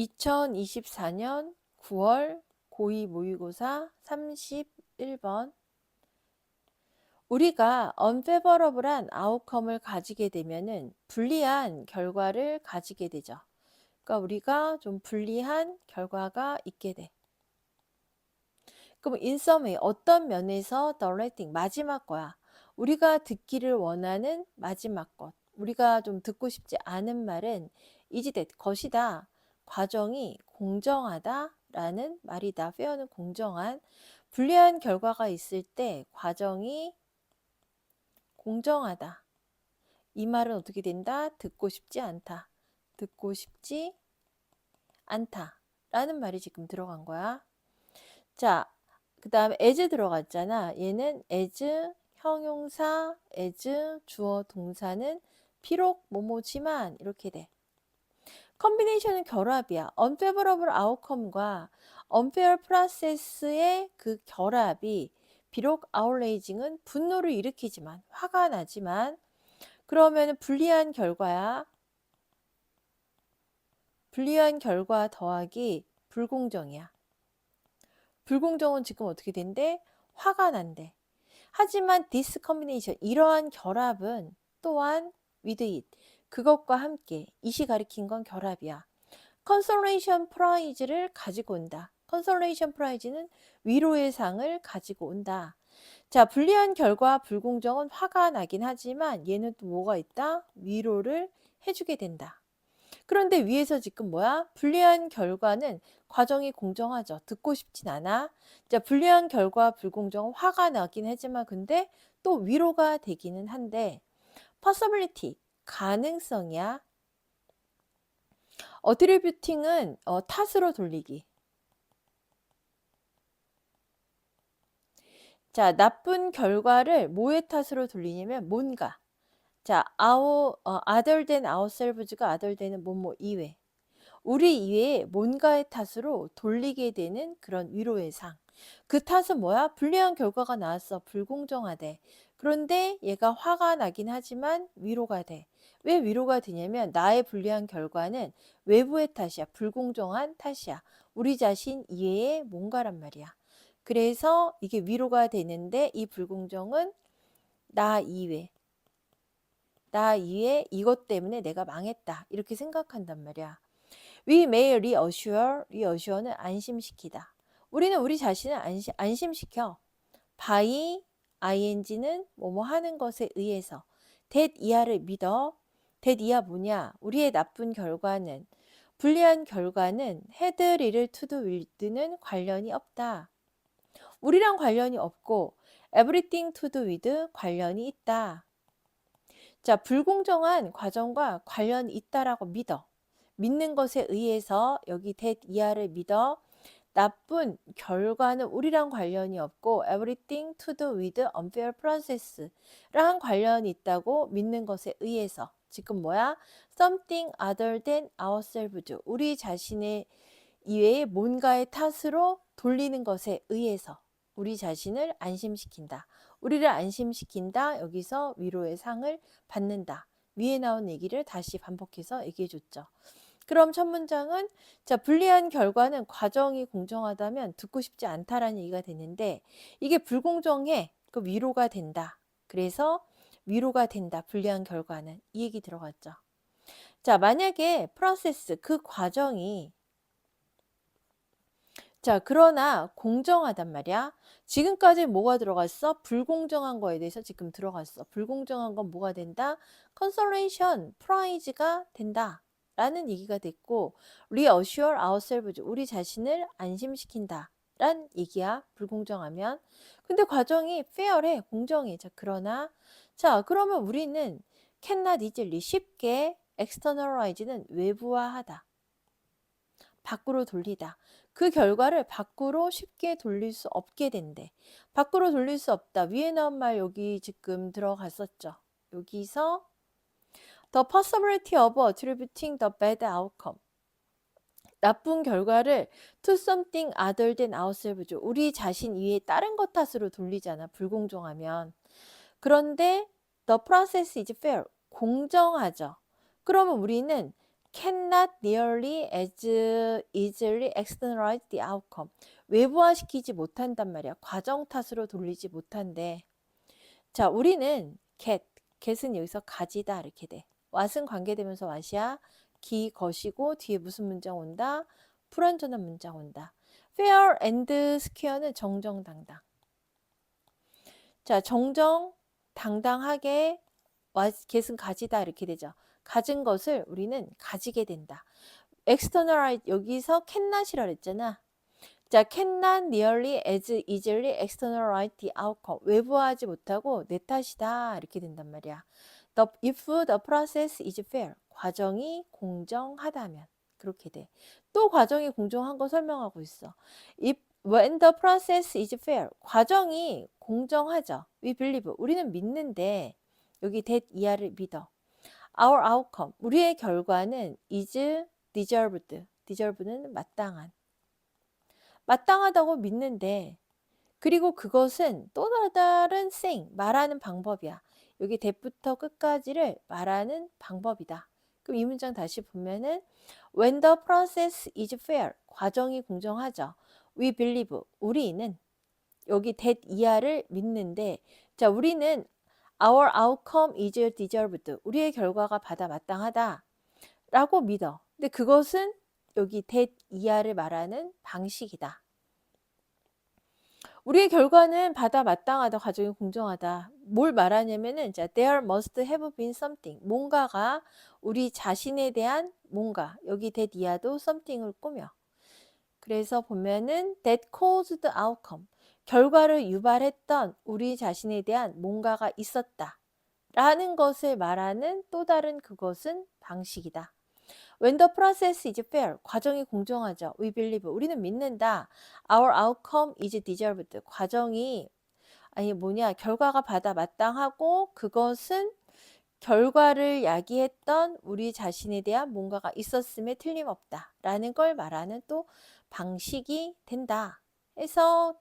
2024년 9월 고2 모의고사 31번 우리가 unfavorable한 outcome을 가지게 되면은 불리한 결과를 가지게 되죠. 그러니까 우리가 좀 불리한 결과가 있게 돼. 그럼 way 어떤 면에서 right thing 마지막 거야. 우리가 듣기를 원하는 마지막 것. 우리가 좀 듣고 싶지 않은 말은 that 것이다. 과정이 공정하다라는 말이다. fair는 공정한 불리한 결과가 있을 때 과정이 공정하다. 이 말은 어떻게 된다? 듣고 싶지 않다. 듣고 싶지 않다. 라는 말이 지금 들어간 거야. 자, 그 다음에 as 들어갔잖아. 얘는 as 형용사, as 주어 동사는 비록 뭐뭐지만 이렇게 돼. 컨비네이션은 결합이야. unfavorable outcome과 unfair process의 그 결합이 비록 outrageing은 분노를 일으키지만 화가 나지만 그러면 불리한 결과야. 불리한 결과 더하기 불공정이야. 불공정은 지금 어떻게 된대? 화가 난대. 하지만 this combination 이러한 결합은 또한 with it 그것과 함께 이시 가리킨 건 결합이야. consolation prize를 가지고 온다. consolation prize는 위로의 상을 가지고 온다. 자, 불리한 결과 불공정은 화가 나긴 하지만 얘는 또 뭐가 있다? 위로를 해주게 된다. 그런데 위에서 지금 뭐야? 불리한 결과는 과정이 공정하죠. 듣고 싶진 않아. 자, 불리한 결과 불공정은 화가 나긴 하지만 근데 또 위로가 되기는 한데 possibility 가능성이야. 어트리뷰팅은 어, 탓으로 돌리기. 자, 나쁜 결과를 뭐의 탓으로 돌리냐면 뭔가. 자, our, 어, other than ourselves가 other than은 뭐뭐 이외. 우리 이외에 뭔가의 탓으로 돌리게 되는 그런 위로의 상. 그 탓은 뭐야? 불리한 결과가 나왔어. 불공정하대. 그런데 얘가 화가 나긴 하지만 위로가 돼. 왜 위로가 되냐면 나의 불리한 결과는 외부의 탓이야. 불공정한 탓이야. 우리 자신 이외에 뭔가란 말이야. 그래서 이게 위로가 되는데 이 불공정은 나 이외. 나 이외 이것 때문에 내가 망했다. 이렇게 생각한단 말이야. We may reassure, reassure는 안심시키다. 우리는 우리 자신을 안심, 안심시켜. by ing는 뭐뭐 하는 것에 의해서 that 이하를 믿어. that 이하 뭐냐? 우리의 나쁜 결과는 불리한 결과는 had 리를 do with는 관련이 없다. 우리랑 관련이 없고 everything to do with 관련이 있다. 자, 불공정한 과정과 관련이 있다라고 믿어. 믿는 것에 의해서 여기 that 이하를 믿어. 나쁜 결과는 우리랑 관련이 없고 everything to do with unfair process랑 관련이 있다고 믿는 것에 의해서 지금 뭐야? something other than ourselves 우리 자신의 이외에 뭔가의 탓으로 돌리는 것에 의해서 우리 자신을 안심시킨다. 우리를 안심시킨다. 여기서 위로의 상을 받는다. 위에 나온 얘기를 다시 반복해서 얘기해 줬죠. 그럼 첫 문장은 자 불리한 결과는 과정이 공정하다면 듣고 싶지 않다라는 얘기가 되는데 이게 불공정해 그 위로가 된다. 그래서 위로가 된다. 불리한 결과는 이 얘기 들어갔죠. 자 만약에 프로세스 그 과정이 자, 그러나 공정하단 말이야. 지금까지 뭐가 들어갔어? 불공정한 거에 대해서 지금 들어갔어. 불공정한 건 뭐가 된다? 컨설레이션, 프라이즈가 된다. 라는 얘기가 됐고, reassure ourselves, 우리 자신을 안심시킨다. 란 얘기야. 불공정하면. 근데 과정이 fair해. 공정해. 자, 그러나, 자, 그러면 우리는 cannot easily 쉽게 externalize는 외부화하다. 밖으로 돌리다. 그 결과를 밖으로 쉽게 돌릴 수 없게 된대. 밖으로 돌릴 수 없다. 위에 나온 말 여기 지금 들어갔었죠. 여기서 the possibility of attributing the bad outcome. 나쁜 결과를 to something other than ourselves. 우리 자신 이외에 다른 것 탓으로 돌리잖아. 불공정하면. 그런데 the process is fair. 공정하죠. 그러면 우리는 cannot nearly as easily externalize the outcome. 외부화시키지 못한단 말이야. 과정 탓으로 돌리지 못한대. 자, 우리는 get, get은 여기서 가지다 이렇게 돼. What은 관계되면서 what이야. 기, 것이고 뒤에 무슨 문장 온다? 불완전한 문장 온다. fair and square는 정정당당. 자, 정정당당하게 get은 가지다 이렇게 되죠. 가진 것을 우리는 가지게 된다. externalize 여기서 cannot이라 그랬잖아. 자, cannot nearly as easily externalize the outcome. 외부화하지 못하고 내 탓이다 이렇게 된단 말이야. The, if the process is fair. 과정이 공정하다면 그렇게 돼. 또 과정이 공정한 거 설명하고 있어. If when the process is fair. 과정이 공정하죠. We believe. 우리는 믿는데 여기 that 이하를 믿어. Our outcome. 우리의 결과는 is deserved. deserved는 마땅한. 마땅하다고 믿는데 그리고 그것은 또 다른 saying, 말하는 방법이야. 여기 대부터 끝까지를 말하는 방법이다. 그럼 이 문장 다시 보면은 when the process is fair, 과정이 공정하죠. we believe, 우리는 여기 that 이하를 믿는데 자, 우리는 our outcome is deserved. 우리의 결과가 받아 마땅하다. 라고 믿어. 근데 그것은 여기 that 이하를 말하는 방식이다. 우리의 결과는 받아 마땅하다, 과정이 공정하다. 뭘 말하냐면은 자, there must have been something. 뭔가가 우리 자신에 대한 뭔가 여기 that 이하도 something을 꾸며. 그래서 보면은 that caused outcome. 결과를 유발했던 우리 자신에 대한 뭔가가 있었다. 라는 것을 말하는 또 다른 그것은 방식이다. When the process is fair, 과정이 공정하죠. We believe, 우리는 믿는다. Our outcome is deserved. 과정이 아니 뭐냐 결과가 받아 마땅하고 그것은 결과를 야기했던 우리 자신에 대한 뭔가가 있었음에 틀림없다. 라는 걸 말하는 또 방식이 된다. 해서